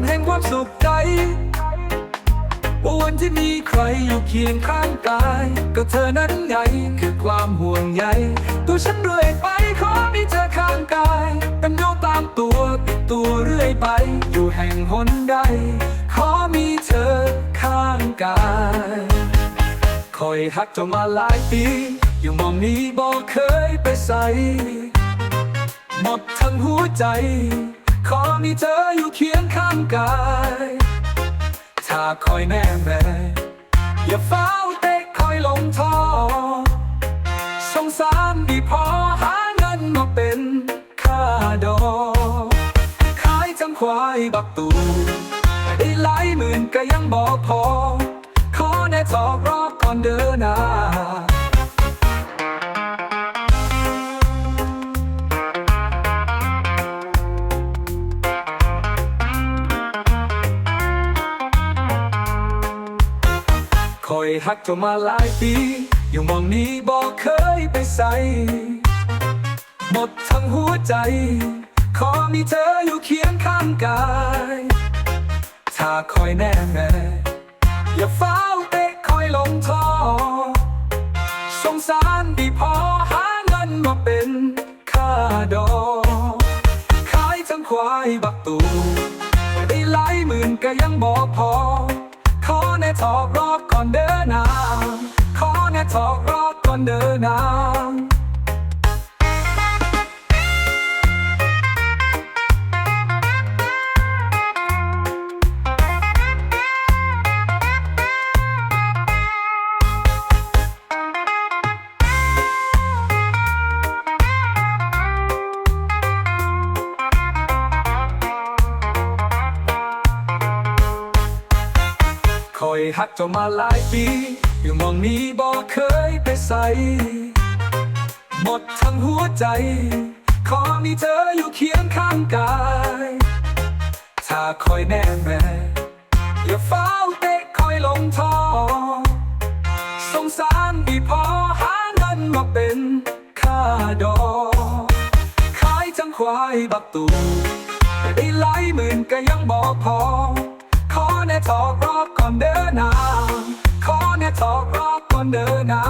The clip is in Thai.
วันแห่งความสุขใจวันที่มีใครอยู่เคียงข้างกาย ก็เธอนั้นไงคือความห่วงใยตัวฉันเรื่อยไปขอมีเธอข้างกาย เป็นเงาตามตัวติดตัวเรื่อยไป อยู่แห่งหนใด ขอมีเธอข้างกายคอยหักเจ้ามาหลายปี อยู่มองนี้บอกเคยไปใส่หมดทั้งหัวใจ ขอมีเธออยู่เคียงข้าง กาย ถ้าคอยแน่แม่อย่าเฝ้าเตะคอยลงท่อสงสารดีพอหาเงินมาเป็นค่าดอกขายจังควายบักตูได้หลายหมื่นก็ยังบอกพอ ขอแน่ทอกรอบก่อนเดินหน้า อยหักเจ้ามาหลายปี อยู่มองนี้บอกเคยไปใส่หมดทั้งหัวใจ ขอมีเธออยู่เคียงข้างกาย ถ้าคอยแน่แม่อย่าเฝ้าเตะคอยลงท่อ สงสารดีพอหาเงินมาเป็นค่าดอกขายทั้งควายบักตูได้หลายหมื่นก็ยังบอกพอ แน่ทอกรอบก่อนเดินน้าขอแน่ทอกรอบก่อนเดินน้า อยหักเจ้ามาหลายปี อยู่มองนี้บอกเคยไปใส่หมดทั้งหัวใจ ขอมีเธออยู่เคียงข้างกาย ถ้าคอยแน่แม่อย่าเฝ้าเตะคอยลงท่อสงสารดีพอหาเงินมาเป็นค่าดอกขายทั้งควายบักตูได้หลายหมื่นก็ยังบอกพอ ขอในทอกรอบก่อนเดินหน้าขอในทอกรอบก่อนเดินหน้า